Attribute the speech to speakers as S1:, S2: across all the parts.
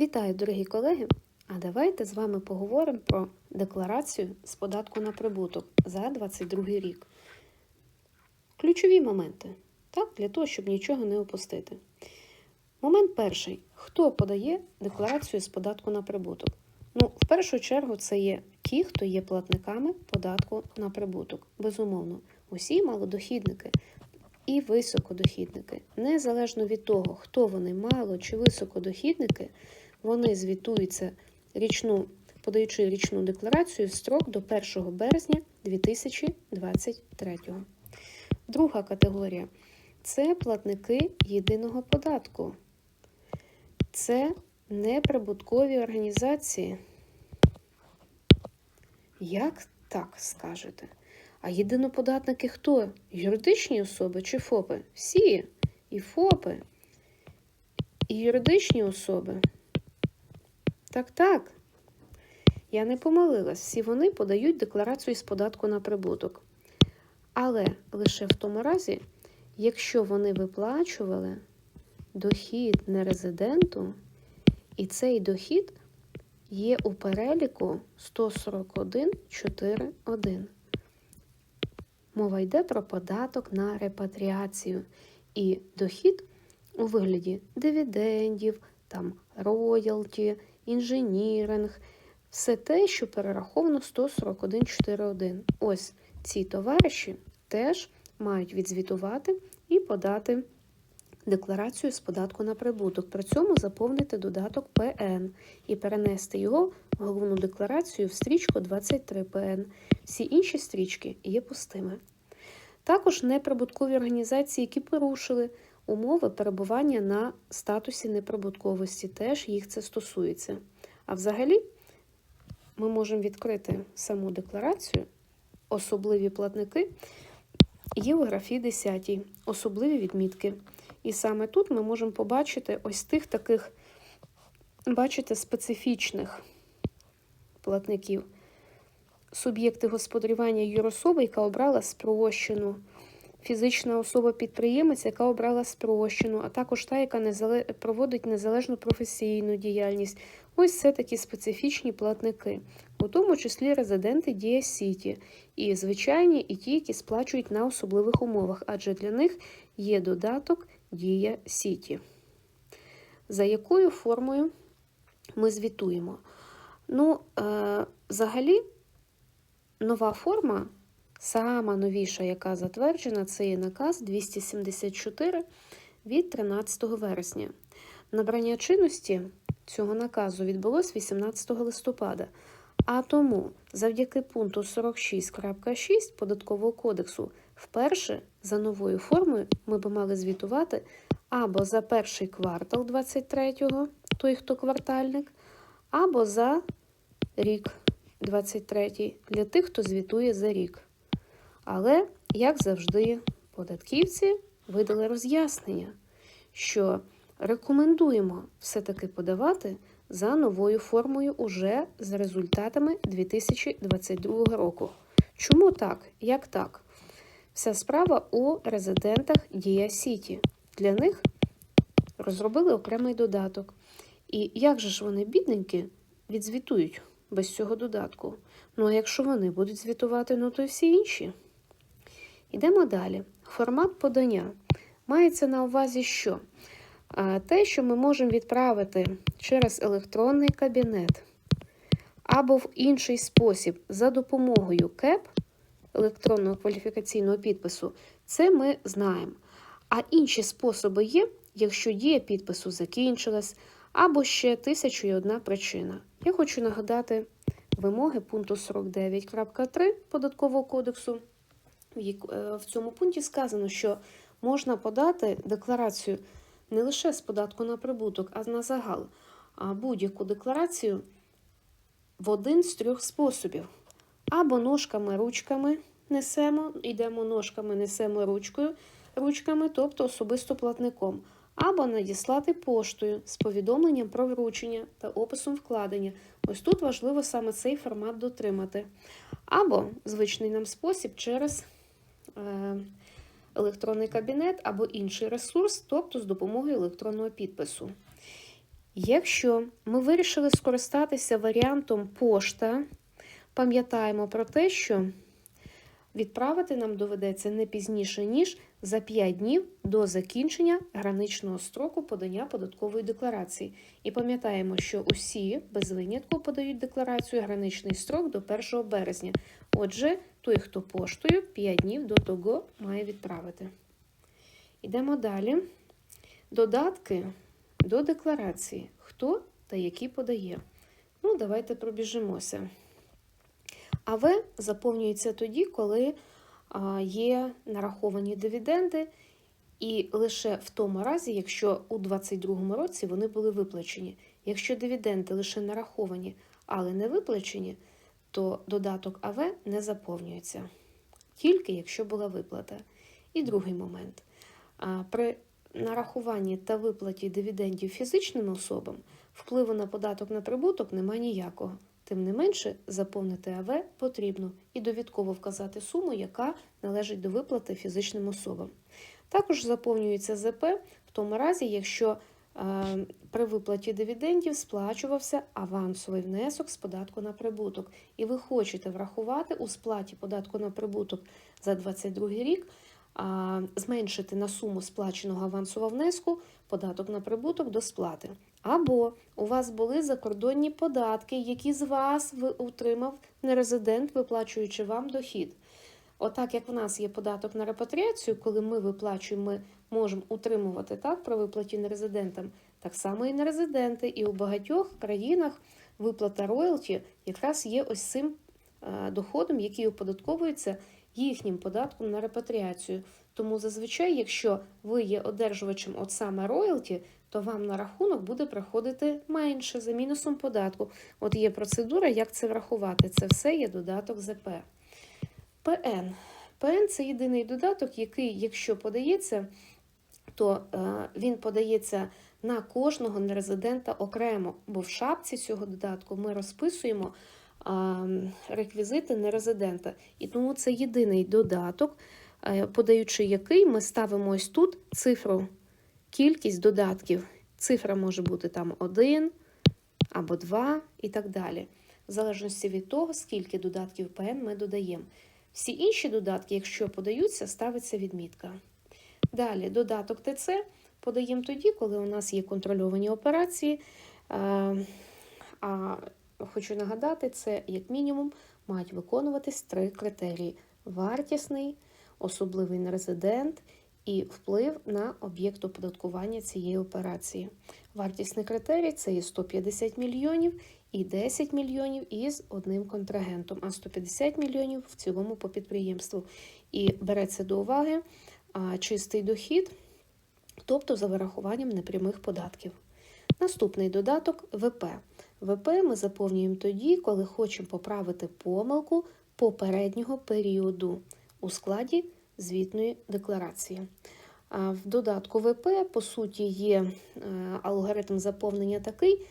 S1: Вітаю, дорогі колеги! А давайте з вами поговоримо про декларацію з податку на прибуток за 2022 рік. Ключові моменти, так, для того, щоб нічого не опустити. Момент перший. Хто подає декларацію з податку на прибуток? Ну, в першу чергу, це є ті, хто є платниками податку на прибуток. Безумовно, усі малодохідники і високодохідники. Незалежно від того, хто вони мало чи високодохідники, вони звітуються річну, подаючи річну декларацію в строк до 1 березня 2023. Друга категорія це платники єдиного податку. Це неприбуткові організації. Як так скажете? А єдиноподатники хто? Юридичні особи чи ФОПи? Всі. І ФОПи, і юридичні особи. Так, так. Я не помилилась. Всі вони подають декларацію з податку на прибуток. Але лише в тому разі, якщо вони виплачували дохід нерезиденту, і цей дохід є у переліку 141.4.1. Мова йде про податок на репатріацію і дохід у вигляді дивідендів, там роялті, інженіринг, все те, що перераховано 141.4.1. Ось ці товариші теж мають відзвітувати і подати декларацію з податку на прибуток. При цьому заповнити додаток ПН і перенести його в головну декларацію в стрічку 23 ПН. Всі інші стрічки є пустими. Також неприбуткові організації, які порушили умови перебування на статусі неприбутковості, теж їх це стосується. А взагалі, ми можемо відкрити саму декларацію, особливі платники є у графі 10, особливі відмітки. І саме тут ми можемо побачити ось тих таких, бачите, специфічних платників. Суб'єкти господарювання юрособи, яка обрала спрощену, фізична особа-підприємець, яка обрала спрощену, а також та, яка незале... проводить незалежну професійну діяльність. Ось це такі специфічні платники, у тому числі резиденти Дія Сіті, і звичайні, і ті, які сплачують на особливих умовах, адже для них є додаток Дія Сіті. За якою формою ми звітуємо? Ну, е, взагалі, нова форма, сама новіша, яка затверджена, це є наказ 274 від 13 вересня. Набрання чинності цього наказу відбулось 18 листопада. А тому, завдяки пункту 46.6 Податкового кодексу, вперше за новою формою ми би мали звітувати або за перший квартал 23-го, той, хто квартальник, або за рік 23-й для тих, хто звітує за рік. Але, як завжди, податківці видали роз'яснення, що рекомендуємо все-таки подавати за новою формою уже з результатами 2022 року. Чому так? Як так? Вся справа у резидентах Дія Сіті. Для них розробили окремий додаток. І як же ж вони, бідненькі, відзвітують без цього додатку? Ну, а якщо вони будуть звітувати, ну то й всі інші. Йдемо далі. Формат подання. Мається на увазі, що те, що ми можемо відправити через електронний кабінет або в інший спосіб за допомогою КЕП електронного кваліфікаційного підпису, це ми знаємо. А інші способи є, якщо дія підпису закінчилась, або ще тисячу і одна причина. Я хочу нагадати вимоги пункту 49.3 Податкового кодексу. В цьому пункті сказано, що можна подати декларацію не лише з податку на прибуток, а на загал, а будь-яку декларацію в один з трьох способів. Або ножками, ручками несемо, йдемо ножками, несемо ручкою, ручками, тобто особисто платником, або надіслати поштою з повідомленням про вручення та описом вкладення. Ось тут важливо саме цей формат дотримати. Або звичний нам спосіб через. Е електронний кабінет або інший ресурс, тобто з допомогою електронного підпису. Якщо ми вирішили скористатися варіантом пошта, пам'ятаємо про те, що відправити нам доведеться не пізніше, ніж за 5 днів до закінчення граничного строку подання податкової декларації. І пам'ятаємо, що усі без винятку подають декларацію граничний строк до 1 березня. Отже, той, хто поштою, 5 днів до того має відправити. Йдемо далі. Додатки до декларації. Хто та які подає. Ну, давайте пробіжимося. АВ заповнюється тоді, коли є нараховані дивіденди, і лише в тому разі, якщо у 2022 році вони були виплачені. Якщо дивіденди лише нараховані, але не виплачені, то додаток АВ не заповнюється. Тільки якщо була виплата. І другий момент. При нарахуванні та виплаті дивідендів фізичним особам впливу на податок на прибуток немає ніякого. Тим не менше, заповнити АВ потрібно і довідково вказати суму, яка належить до виплати фізичним особам. Також заповнюється ЗП в тому разі, якщо е, при виплаті дивідендів сплачувався авансовий внесок з податку на прибуток, і ви хочете врахувати у сплаті податку на прибуток за 2022 рік, зменшити на суму сплаченого авансового внеску податок на прибуток до сплати. Або у вас були закордонні податки, які з вас утримав нерезидент, виплачуючи вам дохід. Отак, як в нас є податок на репатріацію, коли ми виплачуємо, ми можемо утримувати так при виплаті нерезидентам, так само і нерезиденти. І у багатьох країнах виплата роялті якраз є ось цим е, доходом, який оподатковується їхнім податком на репатріацію. Тому зазвичай, якщо ви є одержувачем от саме роялті, то вам на рахунок буде приходити менше за мінусом податку. От є процедура, як це врахувати. Це все є додаток ЗП. ПН. ПН це єдиний додаток, який, якщо подається, то е, він подається на кожного нерезидента окремо, бо в шапці цього додатку ми розписуємо реквізити нерезидента. І тому це єдиний додаток, е, подаючи який ми ставимо ось тут цифру, кількість додатків. Цифра може бути там 1 або 2 і так далі. В залежності від того, скільки додатків ПН ми додаємо. Всі інші додатки, якщо подаються, ставиться відмітка. Далі, додаток ТЦ подаємо тоді, коли у нас є контрольовані операції. Е, а хочу нагадати, це як мінімум мають виконуватись три критерії: вартісний, особливий нерезидент і вплив на об'єкт оподаткування цієї операції. Вартісний критерій це і 150 мільйонів і 10 мільйонів із одним контрагентом, а 150 мільйонів в цілому по підприємству. І береться до уваги а, чистий дохід, тобто за вирахуванням непрямих податків. Наступний додаток ВП. ВП ми заповнюємо тоді, коли хочемо поправити помилку попереднього періоду у складі звітної декларації. В додатку ВП, по суті, є е, алгоритм заповнення такий,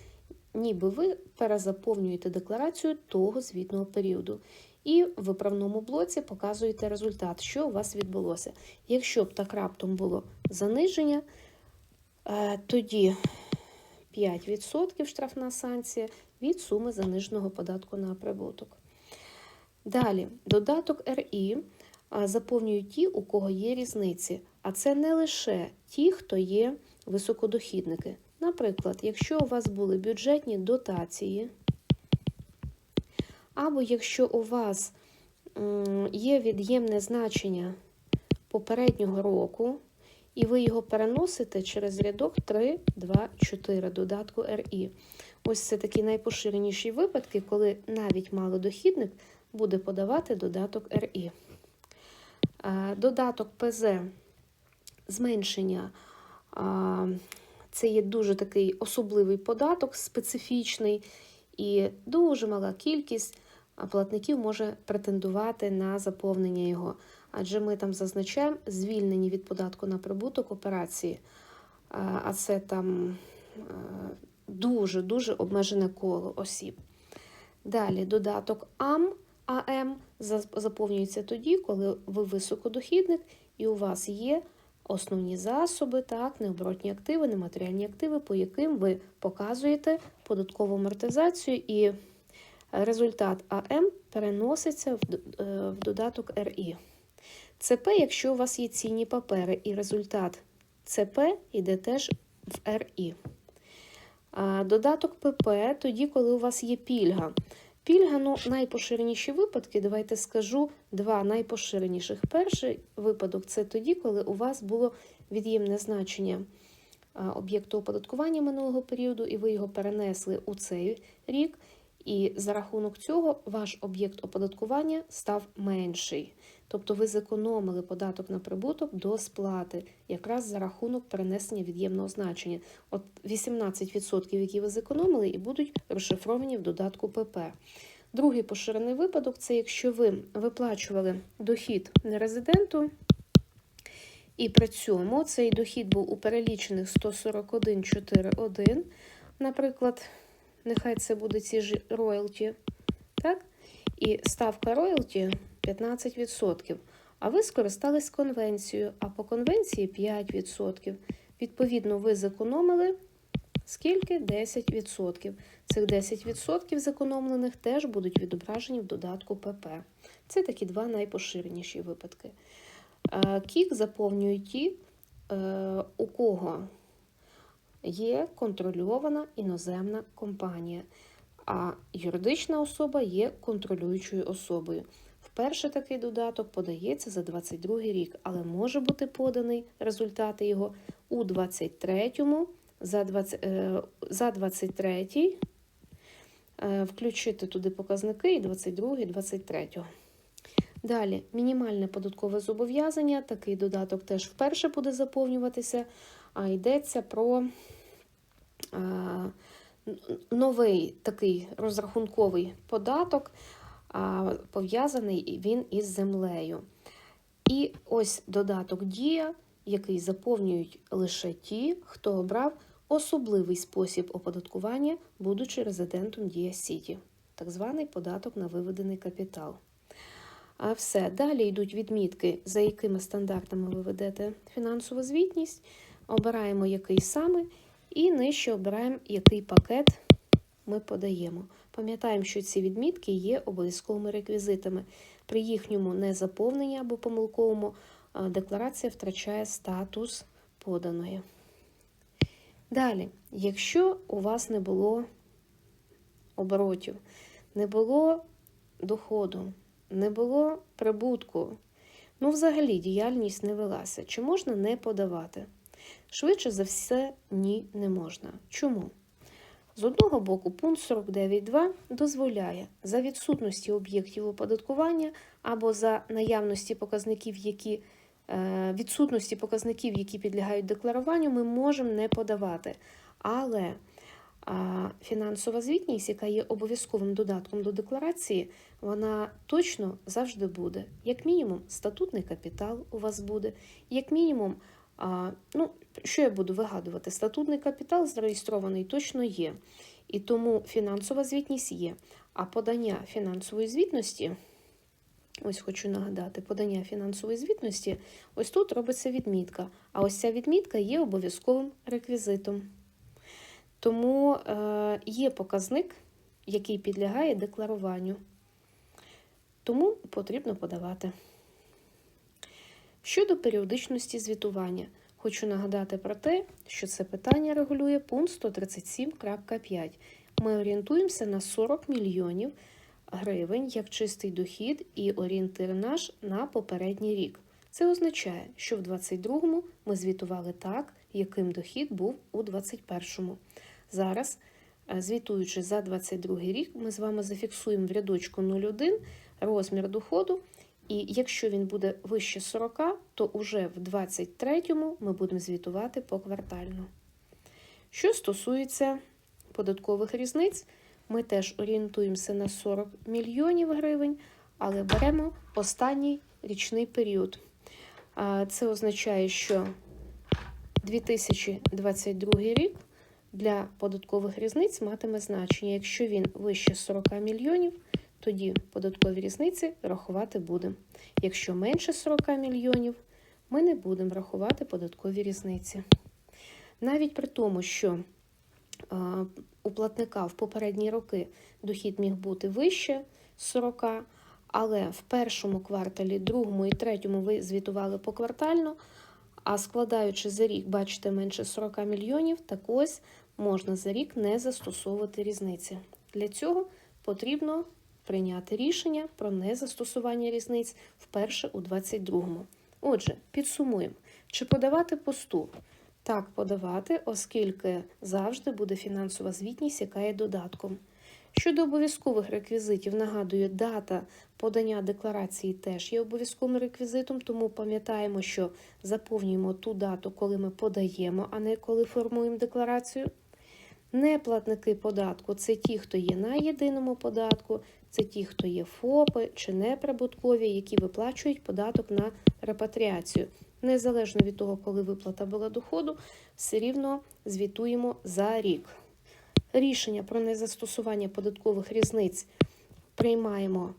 S1: ніби ви перезаповнюєте декларацію того звітного періоду. І в виправному блоці показуєте результат, що у вас відбулося. Якщо б так раптом було заниження, е, тоді 5% штрафна санкція від суми заниженого податку на прибуток. Далі, додаток РІ заповнюють ті, у кого є різниці. А це не лише ті, хто є високодохідники. Наприклад, якщо у вас були бюджетні дотації, або якщо у вас є від'ємне значення попереднього року, і ви його переносите через рядок 3, 2, 4 додатку РІ. Ось це такі найпоширеніші випадки, коли навіть малодохідник буде подавати додаток РІ. Додаток ПЗ зменшення. Це є дуже такий особливий податок, специфічний, і дуже мала кількість платників може претендувати на заповнення його адже ми там зазначаємо звільнені від податку на прибуток операції, а це там дуже-дуже обмежене коло осіб. Далі додаток АМ АМ заповнюється тоді, коли ви високодохідник і у вас є основні засоби, так, необоротні активи, нематеріальні активи, по яким ви показуєте податкову амортизацію, і результат АМ переноситься в е, в додаток РІ. ЦП, якщо у вас є цінні папери, і результат ЦП йде теж в РІ. Додаток ПП тоді, коли у вас є пільга. Пільга, ну, найпоширеніші випадки, давайте скажу два найпоширеніших. Перший випадок це тоді, коли у вас було від'ємне значення об'єкту оподаткування минулого періоду, і ви його перенесли у цей рік. І за рахунок цього ваш об'єкт оподаткування став менший. Тобто ви зекономили податок на прибуток до сплати, якраз за рахунок перенесення від'ємного значення. От 18%, які ви зекономили, і будуть розшифровані в додатку ПП. Другий поширений випадок це якщо ви виплачували дохід нерезиденту, і при цьому цей дохід був у перелічених 141,4,1, наприклад, нехай це буде ці ж роялті, так? І ставка роялті 15%. А ви скористались конвенцією, а по конвенції 5%. Відповідно, ви зекономили скільки? 10%. Цих 10% зекономлених теж будуть відображені в додатку ПП. Це такі два найпоширеніші випадки. Е, Кік заповнюють ті, е, у кого є контрольована іноземна компанія, а юридична особа є контролюючою особою. Вперше такий додаток подається за 22 рік, але може бути поданий результати його у 23-му, за 20, е, за 23-й, е, включити туди показники і 22 і 23. Далі, мінімальне податкове зобов'язання. Такий додаток теж вперше буде заповнюватися, а йдеться про новий такий розрахунковий податок, пов'язаний він із землею. І ось додаток Дія, який заповнюють лише ті, хто обрав особливий спосіб оподаткування, будучи резидентом Дія Сіті, так званий податок на виведений капітал. А все, далі йдуть відмітки, за якими стандартами ви ведете фінансову звітність, обираємо який саме, і нижче обираємо, який пакет ми подаємо. Пам'ятаємо, що ці відмітки є обов'язковими реквізитами. При їхньому незаповненні або помилковому декларація втрачає статус поданої. Далі, якщо у вас не було оборотів, не було доходу, не було прибутку, ну, взагалі діяльність не велася, чи можна не подавати? Швидше за все, ні, не можна. Чому? З одного боку, пункт 49.2 дозволяє за відсутності об'єктів оподаткування або за наявності показників, які е, відсутності показників, які підлягають декларуванню, ми можемо не подавати. Але фінансова звітність, яка є обов'язковим додатком до декларації, вона точно завжди буде. Як мінімум, статутний капітал у вас буде, як мінімум, ну, що я буду вигадувати? Статутний капітал зареєстрований точно є. І тому фінансова звітність є. А подання фінансової звітності, ось хочу нагадати, подання фінансової звітності, ось тут робиться відмітка. А ось ця відмітка є обов'язковим реквізитом. Тому е, є показник, який підлягає декларуванню. Тому потрібно подавати. Щодо періодичності звітування, хочу нагадати про те, що це питання регулює пункт 137.5. Ми орієнтуємося на 40 мільйонів гривень як чистий дохід і орієнтир наш на попередній рік. Це означає, що в 2022 ми звітували так, яким дохід був у 2021. Зараз, е, звітуючи за 2022 рік, ми з вами зафіксуємо в рядочку 0,1 розмір доходу. І якщо він буде вище 40, то уже в 23-му ми будемо звітувати поквартально. Що стосується податкових різниць, ми теж орієнтуємося на 40 мільйонів гривень, але беремо останній річний період. Це означає, що 2022 рік для податкових різниць матиме значення. Якщо він вище 40 мільйонів, тоді податкові різниці рахувати будемо. Якщо менше 40 мільйонів, ми не будемо рахувати податкові різниці. Навіть при тому, що у платника в попередні роки дохід міг бути вище 40, але в першому кварталі, другому і третьому ви звітували поквартально, а складаючи за рік, бачите, менше 40 мільйонів, так ось можна за рік не застосовувати різниці. Для цього потрібно прийняти рішення про незастосування різниць вперше у 22-му. Отже, підсумуємо, чи подавати посту? Так, подавати, оскільки завжди буде фінансова звітність, яка є додатком. Щодо обов'язкових реквізитів, нагадую, дата подання декларації теж є обов'язковим реквізитом, тому пам'ятаємо, що заповнюємо ту дату, коли ми подаємо, а не коли формуємо декларацію. Неплатники податку це ті, хто є на єдиному податку, це ті, хто є ФОПи чи неприбуткові, які виплачують податок на репатріацію. Незалежно від того, коли виплата була доходу, все рівно звітуємо за рік. Рішення про незастосування податкових різниць приймаємо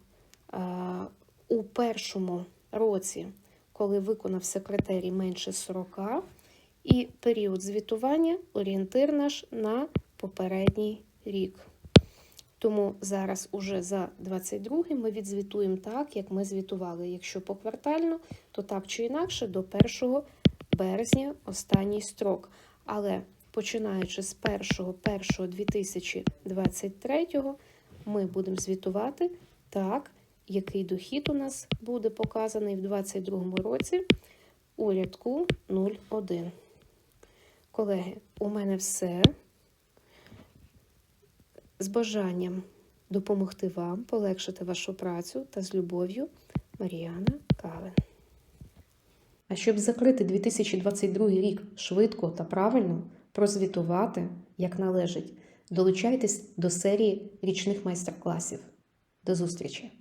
S1: а, у першому році, коли виконався критерій менше 40, і період звітування орієнтир наш на попередній рік. Тому зараз уже за 22 ми відзвітуємо так, як ми звітували. Якщо поквартально, то так чи інакше до 1 березня останній строк. Але починаючи з 1.1.2023 ми будемо звітувати так, який дохід у нас буде показаний в 2022 році у рядку 01. Колеги, у мене все. З бажанням допомогти вам, полегшити вашу працю та з любов'ю Маріана Кавен. А щоб закрити 2022 рік швидко та правильно, прозвітувати, як належить, долучайтесь до серії річних майстер-класів. До зустрічі!